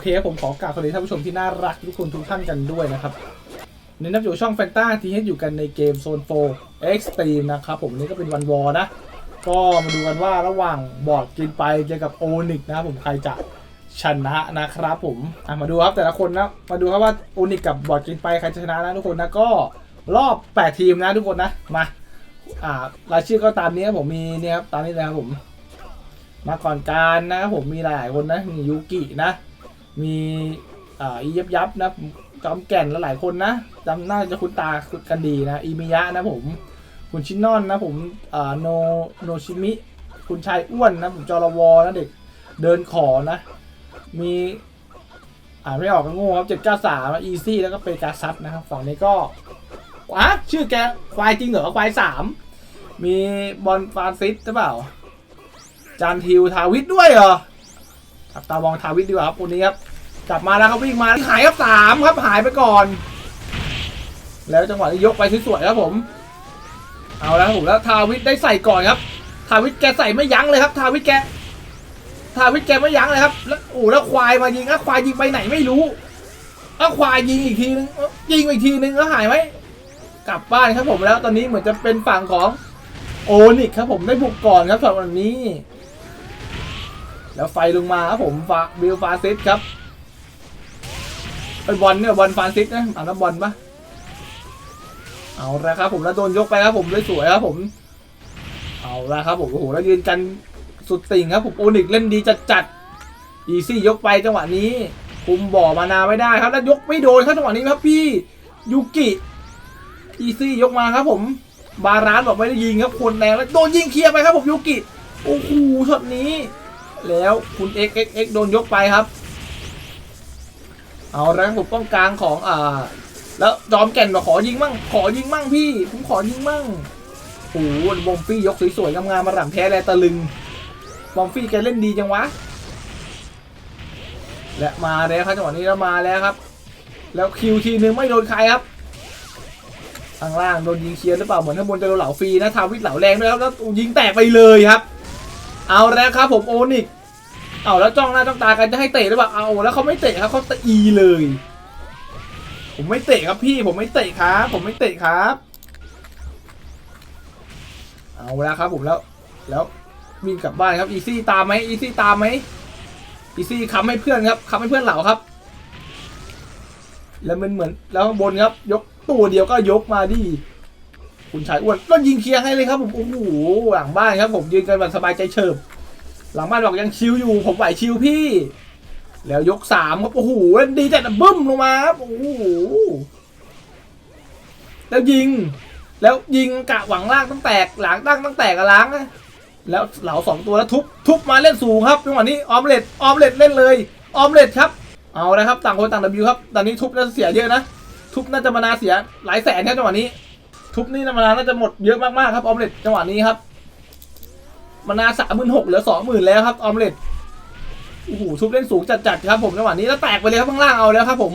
เคครับผมขอกราบสวัสดีท่านผู้ชมที่น่ารักทุกคนทุกท่านกันด้วยนะครับนี่นับอยู่ช่องแฟนตาที่ให้อยู่กันในเกมโซน4 Extreme นะครับผมนี่ก็เป็นวันวอนะ ก็มาดูกันว่าระหว่างบอร์ดกินไปเจอกับโอนิกนะผมใครจะชนะนะครับผมมาดูครับแต่ละคนนะมาดูครับว่าโอนิกกับบอร์ดกินไปใครจะชนะนะทุกคนนะก็รอบ 8 ทีมนะทุกคนนะมาอ่ารายชื่อก็ตามนี้ครับผมมีเนี่ยครับตามนี้เลยครับผม มาก่อนการนะครับผมมีหลายคนนะมียูกินะ มีอ่าอียับยับนะจอมแก่นและหลายคนนะจำน่าจะคุ้นตากันดีนะอีมิยะนะผม คุณชินนอนนะผมอ่าโนโนชิมิ คุณชายอ้วนนะผมจอรวอนะเด็กเดินขอนะ มีอ่านไม่ออกก็โง่ครับเจ็ดเก้าสามอีซี่แล้วก็เปกาซัสนะครับ ฝั่งนี้ก็วะชื่อแกควายจริงเหรอควายสามมีบอลฟานซิสหรือเปล่า จานทิวทาวิทด้วยเหรอ ขับตามองทาวิทดีกว่าครับคนนี้ครับกลับมาแล้วครับวิ่งมาหายครับสามครับหายไปก่อน แล้วจังหวะนี้ยกไปสวยๆครับผม เอาแล้วผมแล้วทาวิทได้ใส่ก่อนครับ ทาวิทแกใส่ไม่ยั้งเลยครับ ทาวิทแก ทาวิทแกไม่ยั้งเลยครับ แล้วโอ้แล้วควายมายิงอะควายยิงไปไหนไม่รู้อะควายยิงอีกทีนึงยิงอีกทีนึงแล้วหายไหมกลับบ้านครับผมแล้วตอนนี้เหมือนจะเป็นฝั่งของโอนิกครับผมได้บุกก่อนครับสำหรับวันนี้ แล้วไฟลงมาครับผมฟาบิลฟาซิสครับไอบอลเนี่ยบอลฟาซิสนะอ่านว่าบอลปะเอาละครับผมแล้วโดนยกไปครับผมด้สวยครับผมเอาละครับผมโอ้โหแล้วยืนกันสุดติ่งครับผมโอนิกเล่นดีจัดจัดอีซี่ยกไปจังหวะนี้ คุมบ่อมานาไม่ได้ครับ แล้วยกไม่โดนครับจังหวะนี้ครับพี่ยูกิอีซี่ยกมาครับผมบารานบอกไม่ได้ยิงครับคนแรงแล้วโดนยิงเคลียร์ไปครับผมยูกิโอ้โหช็อตนี้ แล้วคุณเอ็กเอ็กเอ็กโดนยกไปครับ เอาแรงผมป้องกลางของอ่า แล้วจอมแก่นบอกขอยิงมั่ง ขอยิงมั่งพี่ ผมขอยิงมั่งโอ้โหบอมฟี่ยกสวยๆงามๆมาหลังแท้แลตะลึงบอมฟี่แกเล่นดีจังวะ และมาแล้วครับจังหวะนี้แล้วมาแล้วครับ แล้วคิวทีนึงไม่โดนใครครับข้างล่างโดนยิงเคลียร์หรือเปล่าเหมือนข้างบนจะโดนเหลาฟรีนะทาวิทเหลาแรงด้วยครับแล้วยิงแตกไปเลยครับ เอาแล้วครับผมโอนิกเอาแล้วจ้องหน้าจ้องตากันจะให้เตะหรือเปล่าเอาแล้วเขาไม่เตะครับเขาตะอีเลย ผมไม่เตะครับพี่ผมไม่เตะครับผมไม่เตะครับ เอาแล้วครับผมแล้วแล้ววิ่งกลับบ้านครับอีซี่ตามไหมอีซี่ตามไหมอีซี่ค้ำให้เพื่อนครับค้ำให้เพื่อนเหล่าครับ แล้วมันเหมือนแล้วข้างบนครับ ยกตัวเดียวก็ยกมาดิ คุณชายอ้วนก็ยิงเคลียร์ให้เลยครับผมโอ้โหหลังบ้านครับผมยืนกันแบบสบายใจเฉิบหลังบ้านบอกยังชิวอยู่ ผมไหวชิวพี่ แล้วยกสามครับโอ้โหเล่นดีจัดอะบึ้มลงมาครับโอ้โหแล้วยิง แล้วยิงกะหวังล่างต้องแตกหลังตั้งต้องแตกกับล้างแล้วเหลาสองตัวแล้วทุบทุบมาเล่นสูงครับจังหวะนี้ออมเล็ตออมเล็ตเล่นเลยออมเล็ตครับเอาละครับต่างคนต่างดับิวครับตอนนี้ทุบแล้วเสียเยอะนะทุบน่าจะมานาเสียหลายแสนครับจังหวะนี้ ทุบนี่มานาน่าจะหมดเยอะมากๆครับออมเล็ตจังหวะนี้ครับมานาสามหมื่นหกเหลือสองหมื่นแล้วครับออมเล็ตโอ้โหทุบเล่นสูงจัดๆครับผมจังหวะนี้แล้วแตกไปเลยครับข้างล่างเอาแล้วครับผม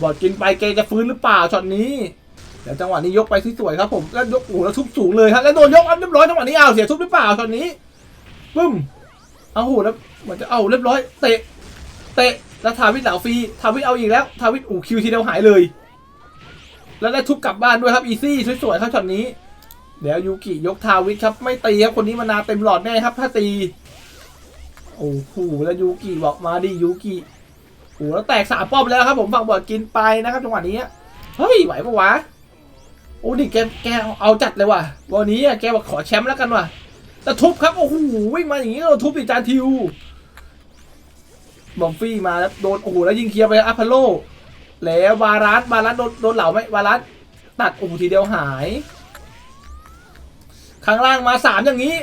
บอดกินไปเกจะฟื้นหรือเปล่าช็อตนี้เดี๋ยวจังหวะนี้ยกไปสวยๆครับผมแล้วยกโอ้โหแล้วทุบสูงเลยครับแล้วโดนยกอัพเรียบร้อยจังหวะนี้เอาเสียทุบหรือเปล่าช็อตนี้ปึ้มเอาโหแล้วเหมือนจะเอาเรียบร้อยเตะเตะแล้วทาวิทเหลาฟรีทาวิทเอาอีกแล้วทาวิทโอ้คิวทีเดียวหายเลย แล้วได้ทุบกลับบ้านด้วยครับอีซี่สวยๆครับช็อตนี้เดี๋ยวยูกิยกทาวิทครับ ไม่ตีครับคนนี้มานาเต็มหลอดแน่ครับ ถ้าตีโอ้โหแล้วยูกิบอกมาดิยูกิโอ้แล้วแตกสามป้อมแล้วครับ ผมฝั่งบอดกินไปนะครับจังหวะนี้เฮ้ยไหวปะวะโอ้ดิแกแกเอาจัดเลยว่ะวันนี้แกบอกขอแชมป์แล้วกันว่ะแต่ทุบครับโอ้โหวิ่งมาอย่างนี้เราทุบอีกจานทิวบอมฟี่มาแล้วโดนโอ้โหแล้วยิงเคลียร์ไปอัพพอลโล แล้วบารัสบารัสโดนโดนเหล่าไหมบารัสตัดโอ้โหทีเดียวหายข้างล่างมาสามอย่างนี้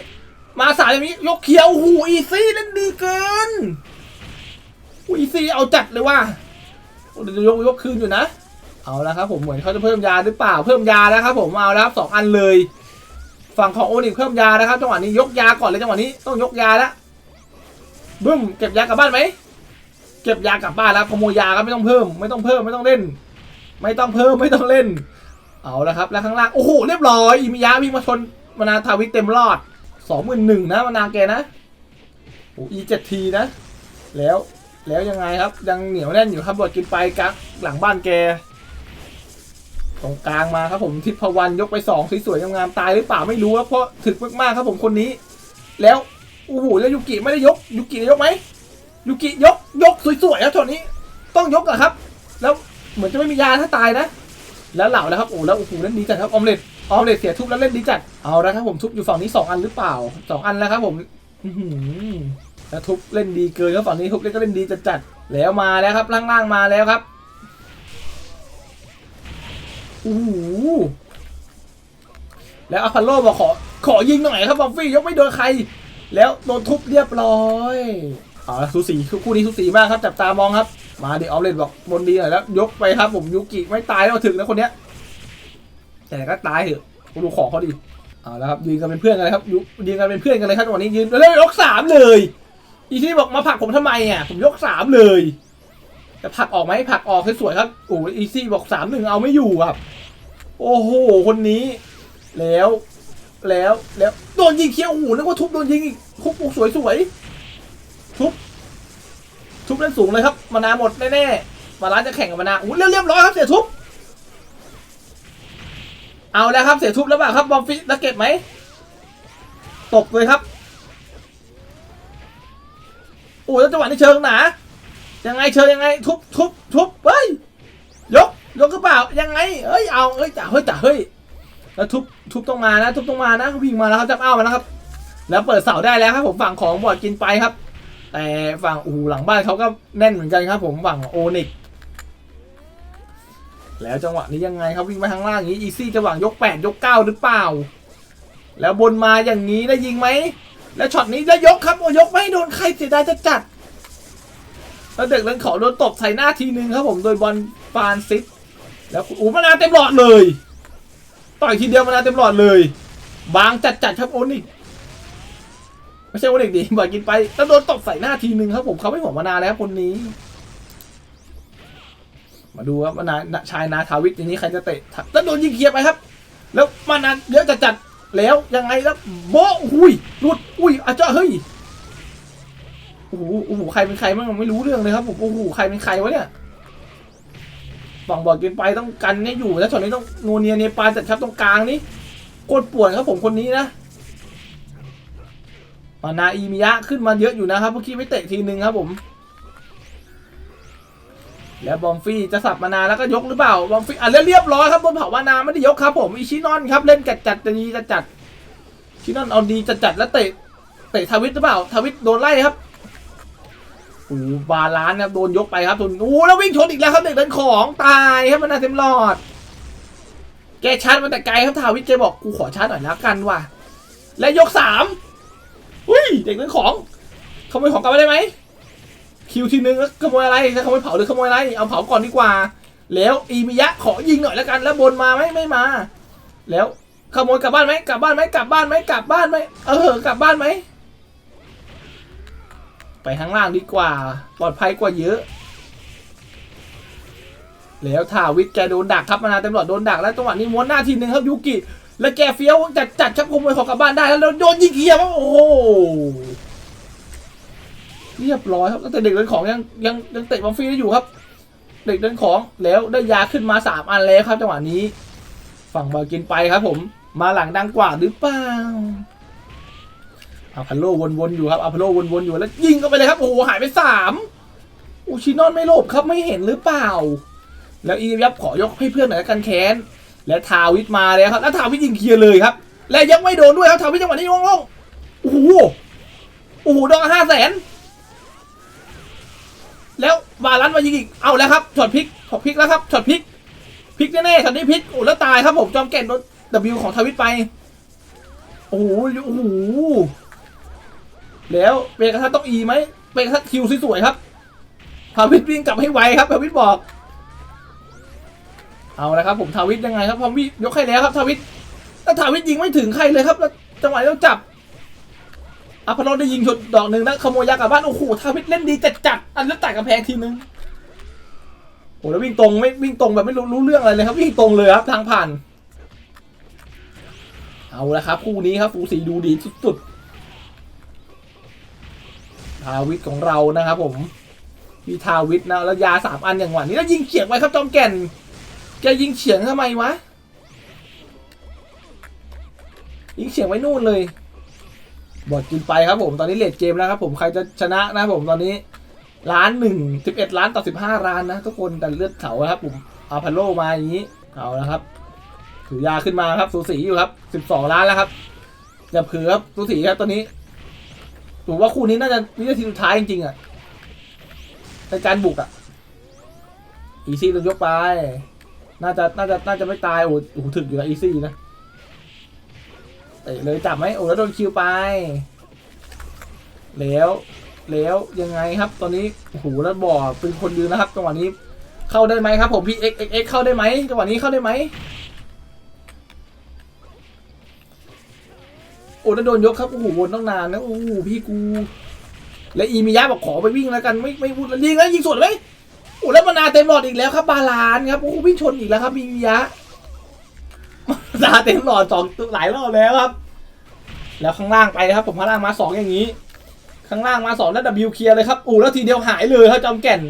มาสามอย่างนี้ยกเขียวหูอีซี่เล่นดีเกินอูอีซี่เอาจัดเลยว่าเดี๋ยวยกยกคืนอยู่นะ เอาแล้วครับผมเหมือนเขาจะเพิ่มยาหรือเปล่าเพิ่มยาแล้วครับผมเอาแล้วครับสองอันเลย ฝั่งของโอนิกเพิ่มยานะครับจังหวะนี้ยกยาก่อนเลยจังหวะนี้ต้องยกยาแล้วบึ้มเก็บยากลับบ้านไหม เก็บยากลับบ้านแล้วขโมยยาก็ไม่ต้องเพิ่ม ไม่ต้องเพิ่มไม่ต้องเล่น ไม่ต้องเพิ่มไม่ต้องเล่น เอาแล้วครับแล้วข้างล่างโอ้โหเรียบร้อยอิมิยะวิ่งมาชนมานาทาวิเต็มรอดสองหมื่นหนึ่งนะมานาแกนะโอ้อีเจ็ดทีนะ แล้วแล้วยังไงครับยังเหนียวแน่นอยู่ครับบดกินไปกักหลังบ้านแกตรงกลางมาครับผมทิพวรรณยกไปสองสวยๆงามๆตายหรือเปล่าไม่รู้ครับเพราะถึกมากๆครับผมคนนี้ แล้วโอ้โหแล้วยูกิไม่ได้ยกยูกิได้ยกไหม ยูกิยกยกสวยๆครับช็อตนี้ ต้องยกอะครับ แล้วเหมือนจะไม่มียาถ้าตายนะ แล้วเหล่าแล้วครับโอ้แล้วโอ้โหเล่นดีจัดครับออมเล็ตออมเล็ตเสียทุบแล้วเล่นดีจัดเอาแล้วครับผมทุบอยู่ฝั่งนี้สองอันหรือเปล่าสองอันแล้วครับผมแล้วทุบเล่นดีเกินครับฝั่งนี้ทุบเล่นก็เล่นดีจัดจัดแล้วมาแล้วครับล่างๆมาแล้วครับโอ้โหแล้วอพอลโลบอกขอขอยิงหน่อยครับบอฟฟี่ยกไม่โดนใคร แล้วโดนทุบเรียบร้อย เอาละสูสีคู่นี้สูสีมากครับจับตามองครับ มาดิออมเล็ตบอกบนดีหน่อยแล้ว ยกไปครับผมยูกิไม่ตายแล้วถึงนะคนเนี้ย แต่ก็ตายเถอะดูของเขาดิเอาแล้วครับยืนกันเป็นเพื่อนกันเลยครับยุยืนกันเป็นเพื่อนกันเลยครับวันนี้ยืนแล้วยกสามเลย อีที่บอกมาผลักผมทำไมอะผมยกสามเลยแต่ผลักออกไหมผลักออกสวยๆครับโอ้อีซี่บอกสามหนึ่งเอาไม่อยู่ครับ โอ้โหคนนี้ แล้วแล้วแล้วโดนยิงเคี้ยวโอ้โหนึกว่าทุบโดนยิงอีกทุบปุกสวยๆ ทุบทุบเล่นสูงเลยครับมานาหมดแน่ๆมาร้านจะแข่งกับมานาอู้เรียบร้อยครับเสียทุบเอาแล้วครับเสียทุบแล้วเปล่าครับบอมฟิแล้วเก็บไหมตกเลยครับโอ้ยแล้วจังหวะนี้เชิงหนายังไงเชิงยังไงทุบทุบทุบเฮ้ยยกยกกระเป๋ายังไงเอ้ยเอาเอ้ยจ่าเฮ้ยจ่าเฮ้ยแล้วทุบทุบต้องมานะ ทุบต้องมานะวิ่งมาแล้วครับจับเอามาแล้วครับ แล้วเปิดเสาได้แล้วครับผมฝั่งของบอดกินไปครับ แต่ฝั่งอูหลังบ้านเขาก็แน่นเหมือนกันครับ ผมฝั่งโอนิกแล้วจังหวะนี้ยังไงครับวิ่งไปข้างล่างอย่างนี้อีซี่จะหวังยก 8 ยก 9 หรือเปล่า แล้วบนมาอย่างนี้ได้ยิงไหม แล้วช็อตนี้ได้ยกครับโอ้ยกไม่โดนใครเสียดายจะจัด แล้วเด็กเล่นขอโดนตบใส่หน้าทีนึงครับผมโดยบอลฟานซิสแล้วอูมานาเต็มหลอดเลย ต่อยทีเดียวมานาเต็มหลอดเลย บางจัดจัดครับโอนิก ไม่ใช่โอนิกดิบอยกินไปแล้วโดนตบใส่หน้าทีนึงครับผมเขาไม่ห่วงมานาแล้วคนนี้ มาดูครับว่านาชายนาทาวิทอย่างนี้ใครจะเตะแล้วโดนยิงเคลียร์ไปครับ แล้วมานานเยอะจัดจัดๆแล้วยังไงแล้วโบะอุ้ยหลุดอุ้ยอาจจะเฮ้ยโอ้โหโอ้โหใครเป็นใครบ้างไม่รู้เรื่องเลยครับผมโอ้โหใครเป็นใครวะเนี่ยฝั่งบอลกินไปต้องกันเนี่ยอยู่แล้วช็อตนี้ต้องโนเนียเนปาจัดครับตรงกลางนี่โคตรปวดครับผมคนนี้นะ มานาอีมิยะขึ้นมาเยอะอยู่นะครับเมื่อกี้ไม่เตะทีนึงครับผม แล้วบอมฟี่จะสับมานาแล้วก็ยกหรือเปล่าบอมฟี่อะเรียบร้อยครับบนเผามานาไม่ได้ยกครับผมอิชินอนครับเล่นจัดจัดดีจัดจัดชินอนเอาดีจัดจัดแล้วเตะเตะทวิตหรือเปล่าทวิตโดนไล่ครับโอ้บาลานครับโดนยกไปครับโดนโอ้แล้ววิ่งชนอีกแล้วครับเด็กเดินของตายครับมานาเต็มหลอด แกชาร์จมาแต่ไกลครับทาวิตแกบอกกูขอชาร์จหน่อยแล้วกันว่ะและยกสาม อุ้ยเด็กเดินของขโมยของกลับมาได้ไหมคิวทีนึงแล้วขโมยอะไรจะขโมยเผาหรือขโมยอะไรเอาเผาก่อนดีกว่า แล้วอีมิยะขอยิงหน่อยแล้วกันแล้วบนมาไหมไม่มา แล้วขโมยกลับบ้านไหมกลับบ้านไหมกลับบ้านไหมกลับบ้านไหมเออกลับบ้านไหมไปข้างล่างดีกว่า ปลอดภัยกว่าเยอะ แล้วทาวิทย์แกโดนดักครับมานาเต็มหลอดโดนดักแล้วจังหวะนี้ม้วนหน้าทีหนึ่งครับยูกิ แล้วแกเฟี้ยวจัดจัดชับขโมยของกลับบ้านได้แล้วโดนยิงเกียร์มั้งโอ้โหเรียบร้อยครับแต่เด็กเดินของยังยังยังเตะบอลฟรีได้อยู่ครับ เด็กเดินของแล้วได้ยาขึ้นมาสามอันแล้วครับจังหวะนี้ ฝั่งบอลกินไปครับ ผม มาหลังดังกว่าหรือเปล่าอาพาโลวนๆอยู่ครับอาพาโลวนๆอยู่แล้วยิงเข้าไปเลยครับโอ้โหหายไปสามอูชินอนไม่หลบครับไม่เห็นหรือเปล่า แล้วอียับขอยกให้เพื่อนหน่อยละกันแค้น และทาวิทมาแล้วครับ แล้วทาวิทยิงเคลียร์เลยครับ และยังไม่โดนด้วยครับทาวิทจังหวะนี้โล่งๆโอ้โหโอ้โหโดนห้าแสนแล้วบาลันมายิงอีกเอาแล้วครับช็อตพลิกช็อตพลิกแล้วครับช็อตพลิกพลิกแน่ๆช็อตนี้พลิกโอ้แล้วตายครับผมจอมแก่นโดนวิของทาวิตไปโอ้โหโอ้โหแล้วเบรกกระทัดต้องอีไหมเบรกกระทัดคิวสวยๆครับทาวิตวิ่งกลับให้ไวครับทาวิตบอก เอาละครับผมทาวิตยังไงครับพอวิยกให้แล้วครับทาวิตแต่ทาวิตยิงไม่ถึงใครเลยครับแล้วจังหวะต้องจับอพอลได้ยิงชนดอกหนึ่งแล้วขโมยยากลับบ้านโอ้โหทาวิทเล่นดีจัดจัดอันแล้วตัดกระแพงทีนึงโอ้แล้ววิ่งตรงไม่วิ่งตรงแบบไม่รู้รู้เรื่องอะไรเลยครับวิ่งตรงเลยครับทางผ่านเอาละครับคู่นี้ครับฟูสีดูดีสุดๆทาวิทของเรานะครับผมมีทาวิทนะแล้วยาสามอันอย่างหวานนี้แล้วยิงเฉียงไปครับจอมแก่น แกยิงเฉียงทำไมวะ ยิงเฉียงไว้นู่นเลย บอดกินไปครับผมตอนนี้เลดเกมแล้วครับผมใครจะชนะนะผมตอนนี้ล้านหนึ่งสิบเอ็ดล้านต่อสิบห้าล้านนะทุกคนแต่เลือดเขาครับผมอาพาโลมาอย่างนี้เอาแล้วครับ ถือยาขึ้นมาครับสูสีอยู่ครับสิบสองล้านแล้วครับอย่าเผือครับสูสีครับตอนนี้ผมว่าคู่นี้น่าจะวินาทีสุดท้ายจริงๆอะในการบุกอะอีซี่ต้องยกไป น่าจะน่าจะน่าจะไม่ตายโอ้โหถึกอยู่นะอีซี่นะเตะเลยจับไหมโอ้แล้วโดนคิวไป แล้วแล้วยังไงครับ ตอนนี้โอ้โหแล้วบอดเป็นคนยืนนะครับจังหวะนี้เข้าได้ไหมครับผมพี่เอ็กเอ็กเอ็กเข้าได้ไหมจังหวะนี้เข้าได้ไหมโอ้แล้วโดนยกครับโอ้โหวนต้องนานนะโอ้โหพี่กู และอีมิยะบอกขอไปวิ่งแล้วกันไม่ไม่พูดแล้วยิงแล้วยิงสวนเลย โอ้แล้วมานาเต็มหลอดอีกแล้วครับบาลานครับโอ้โหวิ่งชนอีกแล้วครับอีมิยะมานาเต็มหลอดสองหลายรอบแล้วครับ แล้วข้างล่างไปครับ ผมข้างล่างมาสองอย่างนี้ ข้างล่างมาสองแล้วดับบิวเคลียร์เลยครับโอ้แล้วทีเดียวหายเลยครับจอมแก่น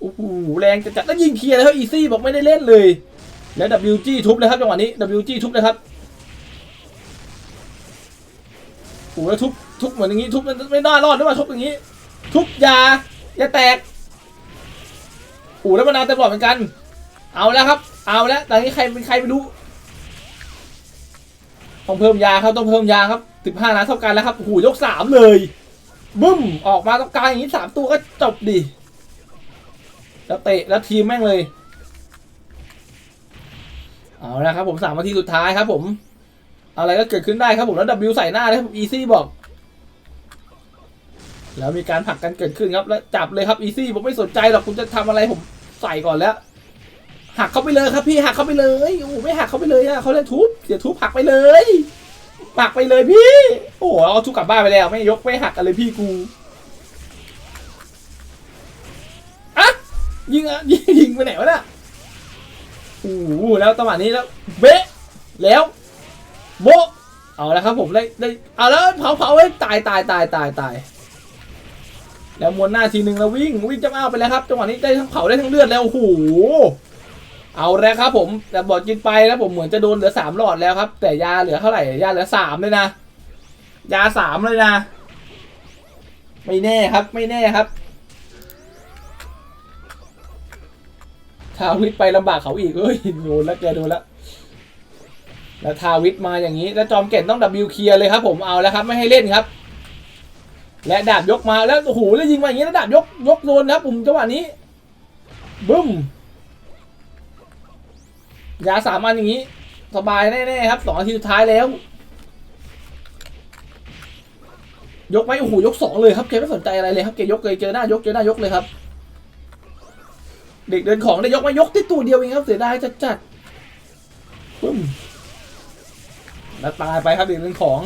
โอ้โหแรงจะจัดแล้วยิงเคลียร์เลยครับอีซี่บอกไม่ได้เล่นเลย แล้ว WG ทุบเลยครับจังหวะนี้ WG ทุบเลยครับโอ้แล้วทุบทุบเหมือนอย่างนี้ทุบไม่ไม่น่ารอดด้วยว่าทุบอย่างนี้ ทุบยา อย่าแตกโอ้แล้วมานาเต็มหลอดเหมือนกัน เอาแล้วครับ เอาแล้วตอนนี้ใครเป็นใครไม่รู้ต้องเพิ่มยาครับต้องเพิ่มยาครับสิบห้านัดเท่ากันแล้วครับโอ้โหยกสามเลยบึ้มออกมาต้องการอย่างนี้สามตัวก็จบดิแล้วเตะแล้วทีมแม่งเลย เอาละครับผมสามนาทีสุดท้ายครับผม อะไรก็เกิดขึ้นได้ครับผมแล้ว W ใส่หน้าเลยครับอีซี่บอก แล้วมีการผลักกันเกิดขึ้นครับแล้วจับเลยครับอีซี่ผมไม่สนใจหรอกคุณจะทำอะไรผมใส่ก่อนแล้วหักเข้าไปเลยครับพี่หักเข้าไปเลยโอ้ไม่หักเข้าไปเลยนะเขาเล่นทุบเสียทุบหักไปเลยหักไปเลยพี่ โอ้โหเอาทุบกลับบ้านไปแล้วไม่ยกไม่หักกันเลยพี่กูอะยิงอะยิงไปไหนวะน่ะโอ้โหแล้วจังหวะนี้แล้วเบะแล้วโบเอาแล้วครับผมได้ได้เอาแล้วเผาเผาไว้ตายตายตายตายตาย แล้วมวนหน้าทีหนึ่งแล้ววิ่งวิ่งจะเอาไปแล้วครับจังหวะนี้ได้ทั้งเผาได้ทั้งเลือดแล้วโอ้โหเอาแล้วครับ ผมแต่บอดกินไปแล้วผมเหมือนจะโดนเหลือสามหลอดแล้วครับ แต่ยาเหลือเท่าไหร่ยาเหลือสามเลยนะยาสามเลยนะ ไม่แน่ครับไม่แน่ครับทาวิทไปลำบากเขาอีกเอ้ยโดนแล้วแกโดนแล้วแล้วทาวิทมาอย่างนี้ แล้วจอมเก่นต้องดับบิวเคลียร์เลยครับ ผมเอาแล้วครับ ไม่ให้เล่นครับ และดาบยกมาแล้วโอ้โหแล้วยิงมาอย่างนี้แล้วดาบยกยกโดนครับผมจังหวะนี้บึ้มยาสามอันอย่างนี้ สบายแน่ๆครับสองนาทีสุดท้ายแล้ว ยกไหมโอ้โหยกสองเลยครับแกไม่สนใจอะไรเลยครับแกยกเลยเจอหน้ายกเจอหน้ายกเลยครับ เด็กเดินของได้ยกมายกที่ตัวเดียวเองครับเสียดายจัดจัดปึ้มแล้วตายไปครับเด็กเดินของ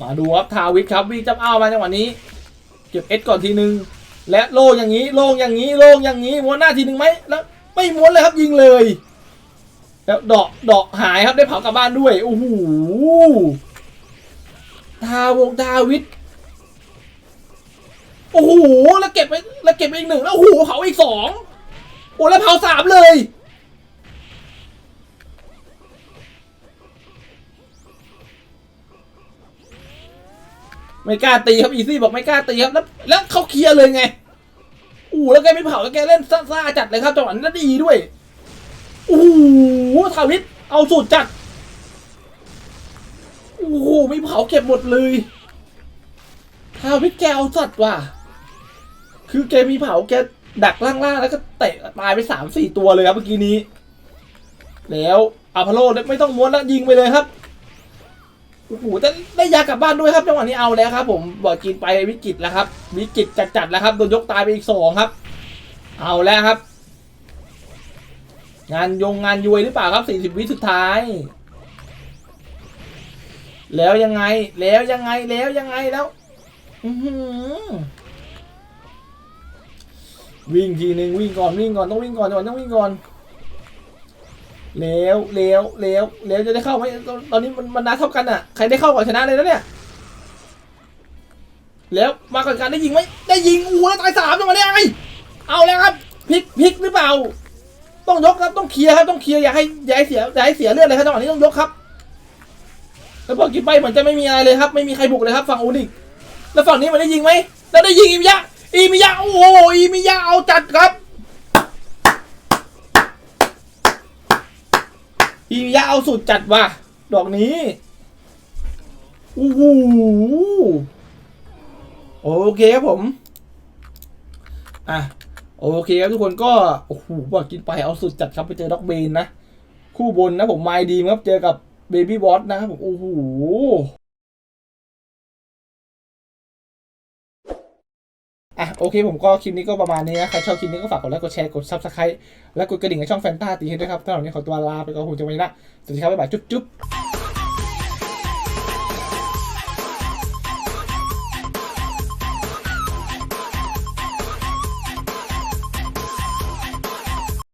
มาดูครับทาวิทครับวิ่งจับอ้ามาจังหวะนี้ เก็บเอสก่อนทีนึง และโล่งอย่างนี้โล่งอย่างนี้โล่งอย่างนี้ม้วนหน้าทีนึงไหมแล้วไม่ม้วนเลยครับยิงเลย แล้วดอกดอกหายครับได้เผากลับบ้านด้วยโอ้โหทาวงทาวิทโอ้โหแล้วเก็บไปแล้วเก็บไปอีกหนึ่งแล้วโอ้โหเผาอีกสองโอ้แล้วเผาสามเลย ไม่กล้าตีครับอีซี่บอกไม่กล้าตีครับแล้วแล้วเขาเคลียร์เลยไงโอ้แล้วแกไม่เผาแล้วแกเล่นซ่าจัดเลยครับจังหวะนั้นดีด้วยโอ้โหทาวิทเอาสุดจัดโอ้โหไม่เผาเก็บหมดเลยทาวิทแกเอาจัดว่ะคือแกมีเผาแกดักล่างๆแล้วก็เตะตายไปสามสี่ตัวเลยครับเมื่อกี้นี้ แล้วอาพาโลไม่ต้องม้วนแล้วยิงไปเลยครับ โอ้โหแต่ได้ยากลับบ้านด้วยครับจังหวะนี้เอาแล้วครับ ผมบอกกินไปวิกฤตแล้วครับ วิกฤตจัดๆแล้วครับโดนยกตายไปอีกสองครับ เอาแล้วครับ งานยงงานยวยหรือเปล่าครับสี่สิบวิสุดท้าย แล้วยังไงแล้วยังไงแล้วยังไงแล้วอวิ่งทีหนึ่งวิ่งก่อนวิ่งก่อนต้องวิ่งก่อนก่อนต้องวิ่งก่อน เร็วเร็วเร็วเร็วจะได้เข้าไหมตอนนี้มันมันนัดเท่ากันอะ ใครได้เข้าก่อนชนะเลยนะเนี่ย แล้วมาก่อนการได้ยิงไหมได้ยิงอู้แล้วตายสามจังหวะนี้ไอเอาแล้วครับพลิกพลิกหรือเปล่า ต้องยกครับต้องเคลียร์ครับต้องเคลียร์อย่าให้อย่าให้เสียอย่าให้เสียเลือดเลยครับจังหวะนี้ต้องยกครับ แล้วพอกินไปเหมือนจะไม่มีอะไรเลยครับ ไม่มีใครบุกเลยครับฝั่งอูนิกแล้วฝั่งนี้มันได้ยิงไหมแล้วได้ยิงอีมิยะอีมิยะโอ้โหอีมิยะเอาจัดครับ อียาเอาสุดจัดว่ะ ดอกนี้โอ้หูโอเคครับผม อะ โอเคครับทุกคนก็ โอ้โหว่ากินไปเอาสุดจัดครับไปเจอด็อกเบนนะ คู่บนนะผมไม่ดีครับ เจอกับเบบี้บอสนะครับผมโอ้โห อะโอเคผมก็คลิปนี้ก็ประมาณนี้นะ ใครชอบคลิปนี้ก็ฝากกดไลค์กดแชร์กด subscribe และกดกระดิ่งในช่องแฟนตาตีให้ด้วยครับสำหรับวันนี้ขอตัวลาไปก่อนผมจะไปละสวัสดีครับบ๊ายบายจุ๊บจุ๊บ